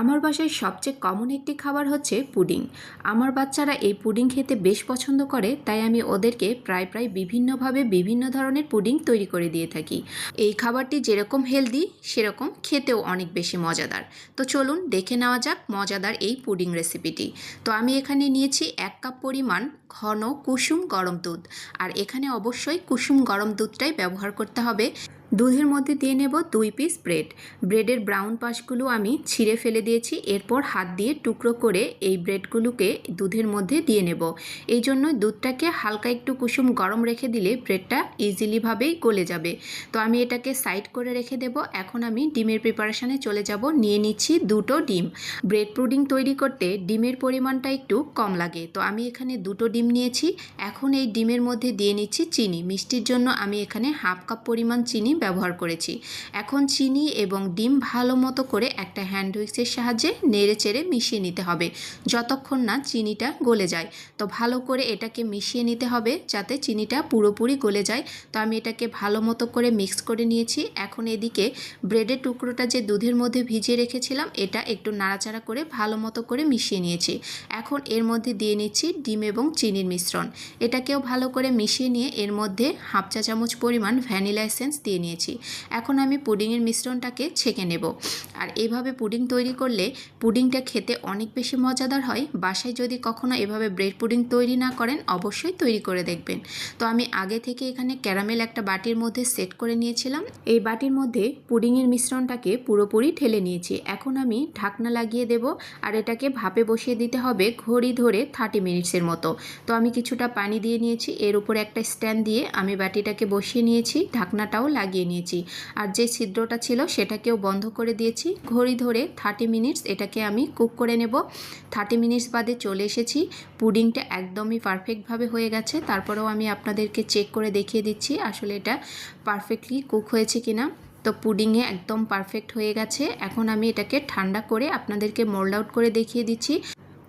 আমার বাসায় সবচেয়ে কমন একটি খাবার হচ্ছে পুডিং। আমার বাচ্চারা এই পুডিং খেতে বেশ পছন্দ করে, তাই আমি ওদেরকে প্রায় প্রায় বিভিন্নভাবে বিভিন্ন ধরনের পুডিং তৈরি করে দিয়ে থাকি। এই খাবারটি যেরকম হেলদি সেরকম খেতেও অনেক বেশি মজাদার। তো চলুন দেখে নেওয়া যাক মজাদার এই পুডিং রেসিপিটি তো আমি এখানে নিয়েছি এক কাপ পরিমাণ ঘন কুসুম গরম দুধ। আর এখানে অবশ্যই কুসুম গরম দুধটাই ব্যবহার করতে হবে। দুধের মধ্যে দিয়ে নেব দুই পিস ব্রেড ব্রেডের ব্রাউন পাশগুলো আমি ছিঁড়ে ফেলে দিয়েছি, এরপর হাত দিয়ে টুকরো করে এই ব্রেডগুলোকে দুধের মধ্যে দিয়ে নেব। এই জন্য দুধটাকে হালকা একটু কুসুম গরম রেখে দিলে ব্রেডটা ইজিলিভাবেই গলে যাবে। তো আমি এটাকে সাইড করে রেখে দেব। এখন আমি ডিমের প্রিপারেশানে চলে যাব। নিয়ে নিচ্ছি দুটো ডিম। ব্রেড পুডিং তৈরি করতে ডিমের পরিমাণটা একটু কম লাগে। তো আমি এখানে দুটো ডিম নিয়েছি। এখন এই ডিমের মধ্যে দিয়ে নিচ্ছি চিনি। মিষ্টির জন্য আমি এখানে হাফ কাপ পরিমাণ চিনি ব্যবহার করেছি। এখন চিনি এবং ডিম ভালো মতো করে একটা হ্যান্ড হুইক্সের সাহায্যে নেড়ে চেড়ে মিশিয়ে নিতে হবে। যতক্ষণ না চিনিটা গলে যায়। তো ভালো করে এটাকে মিশিয়ে নিতে হবে যাতে চিনিটা পুরোপুরি গলে যায়। তো আমি এটাকে ভালো মতো করে মিক্স করে নিয়েছি। এখন এদিকে ব্রেডের টুকরোটা যে দুধের মধ্যে ভিজিয়ে রেখেছিলাম, এটা একটু নাড়াচাড়া করে ভালো মতো করে মিশিয়ে নিয়েছি। এখন এর মধ্যে দিয়ে নিচ্ছি ডিম এবং চিনির মিশ্রণ। এটাকেও ভালো করে মিশিয়ে নিয়ে এর মধ্যে হাফ চা চামচ পরিমাণ ভ্যানিলা এসেন্স দিয়ে নিয়েছি। এখন আমি পুডিংয়ের মিশ্রণটাকে ছেঁকে নেব। আর এভাবে পুডিং তৈরি করলে পুডিংটা খেতে অনেক বেশি মজাদার হয়। বাসায় যদি কখনো এভাবে ব্রেড পুডিং তৈরি না করেন, অবশ্যই তৈরি করে দেখবেন। তো আমি আগে থেকে এখানে ক্যারামেল একটা বাটির মধ্যে সেট করে নিয়েছিলাম। এই বাটির মধ্যে পুডিংয়ের মিশ্রণটাকে পুরোপুরি ঠেলে নিয়েছি। এখন আমি ঢাকনা লাগিয়ে দেব আর এটাকে ভাপে বসিয়ে দিতে হবে ঘড়ি ধরে থার্টি মিনিটসের মতো। তো আমি কিছুটা পানি দিয়ে নিয়েছি। এর উপরে একটা স্ট্যান্ড দিয়ে আমি বাটিটাকে বসিয়ে নিয়েছি। ঢাকনাটাও লাগিয়ে নিয়েছি। আর যে ছিদ্রটা ছিল সেটাকেও বন্ধ করে দিয়েছি। ঘড়ি ধরে থার্টি মিনিটস এটাকে আমি কুক করে নেব। থার্টি মিনিটস বাদে চলে এসেছি। পুডিংটা একদমই পারফেক্টভাবে হয়ে গেছে। তারপরেও আমি আপনাদেরকে চেক করে দেখিয়ে দিচ্ছি আসলে এটা পারফেক্টলি কুক হয়েছে কিনা। তো পুডিংয়ে একদম পারফেক্ট হয়ে গেছে। এখন আমি এটাকে ঠান্ডা করে আপনাদেরকে মোল্ড আউট করে দেখিয়ে দিচ্ছি।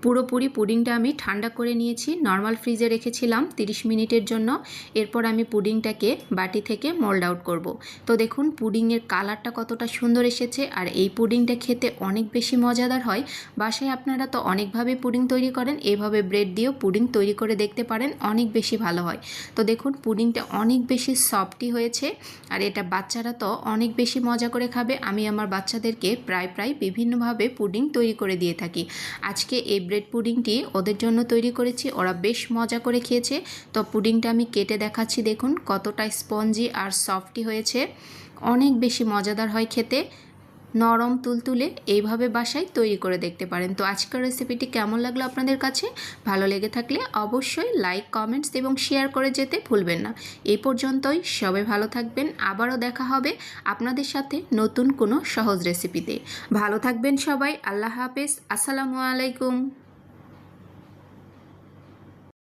পুরোপুরি পুডিংটা আমি ঠান্ডা করে নিয়েছি। নর্মাল ফ্রিজে রেখেছিলাম 30 মিনিটের জন্য। এরপর আমি পুডিংটাকে বাটি থেকে মোল্ড আউট করব। তো দেখুন, পুডিংয়ের কালারটা কতটা সুন্দর এসেছে আর এই পুডিংটা খেতে অনেক বেশি মজাদার হয়। বাসায় আপনারা তো অনেকভাবে পুডিং তৈরি করেন, এভাবে ব্রেড দিয়েও পুডিং তৈরি করে দেখতে পারেন, অনেক বেশি ভালো হয়। তো দেখুন, পুডিংটা অনেক বেশি সফটই হয়েছে আর এটা বাচ্চারা তো অনেক বেশি মজা করে খাবে। আমি আমার বাচ্চাদেরকে প্রায় প্রায় বিভিন্নভাবে পুডিং তৈরি করে দিয়ে থাকি। আজকে এই পুডিংটি ওদের জন্য তৈরি করেছি। ওরা বেশ মজা করে খেয়েছে। তো পুডিংটা আমি কেটে দেখাচ্ছি, দেখুন কতটা স্পঞ্জি আর সফটই হয়েছে। অনেক বেশি মজাদার হয় খেতে। নরম তুলতুলে এইভাবে বাসায় তৈরি করে দেখতে পারেন। তো আজকের রেসিপিটি কেমন লাগল আপনাদের কাছে? ভালো লেগে থাকলে অবশ্যই লাইক কমেন্টস এবং শেয়ার করে যেতে ভুলবেন না। এই পর্যন্তই। সবাই ভালো থাকবেন। আবারও দেখা হবে আপনাদের সাথে নতুন কোনো সহজ রেসিপিতে ভালো থাকবেন সবাই। আল্লাহ হাফেজ। আসসালামু আলাইকুম।